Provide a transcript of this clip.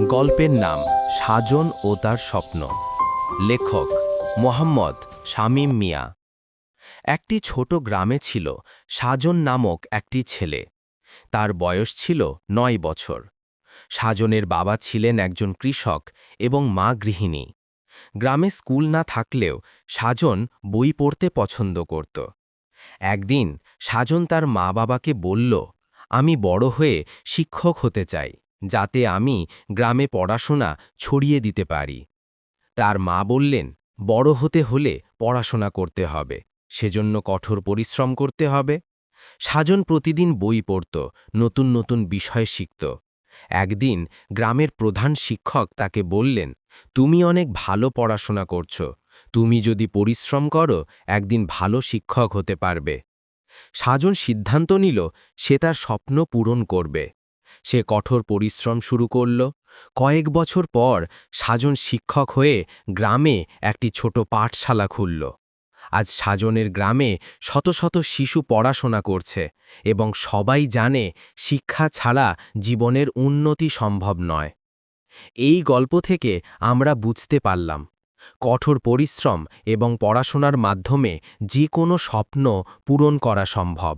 গল্পের নাম সাজন ও তার স্বপ্ন। লেখক মোহাম্মদ শামীম মিয়া। একটি ছোট গ্রামে ছিল সাজন নামক একটি ছেলে। তার বয়স ছিল নয় বছর। সাজনের বাবা ছিলেন একজন কৃষক এবং মা গৃহিণী। গ্রামে স্কুল না থাকলেও সাজন বই পড়তে পছন্দ করত। একদিন সাজন তার মা বাবাকে বলল, আমি বড় হয়ে শিক্ষক হতে চাই। যাতে আমি গ্রামে পড়াশোনা ছড়িয়ে দিতে পারি। তার মা বললেন, বড় হতে হলে পড়াশোনা করতে হবে, সেজন্য কঠোর পরিশ্রম করতে হবে। সাজন প্রতিদিন বই পড়ত, নতুন নতুন বিষয় শিখত। একদিন গ্রামের প্রধান শিক্ষক তাকে বললেন, তুমি অনেক ভালো পড়াশোনা করছ, তুমি যদি পরিশ্রম করো, একদিন ভালো শিক্ষক হতে পারবে। সাজন সিদ্ধান্ত নিল, সে তার স্বপ্ন পূরণ করবে। সে কঠোর পরিশ্রম শুরু করল। কয়েক বছর পর সাজন শিক্ষক হয়ে গ্রামে একটি ছোট পাঠশালা খুলল। আজ সাজনের গ্রামে শত শত শিশু পড়াশোনা করছে এবং সবাই জানে শিক্ষা ছাড়া জীবনের উন্নতি সম্ভব নয়। এই গল্প থেকে আমরা বুঝতে পারলাম, কঠোর পরিশ্রম এবং পড়াশোনার মাধ্যমে যে কোনো স্বপ্ন পূরণ করা সম্ভব।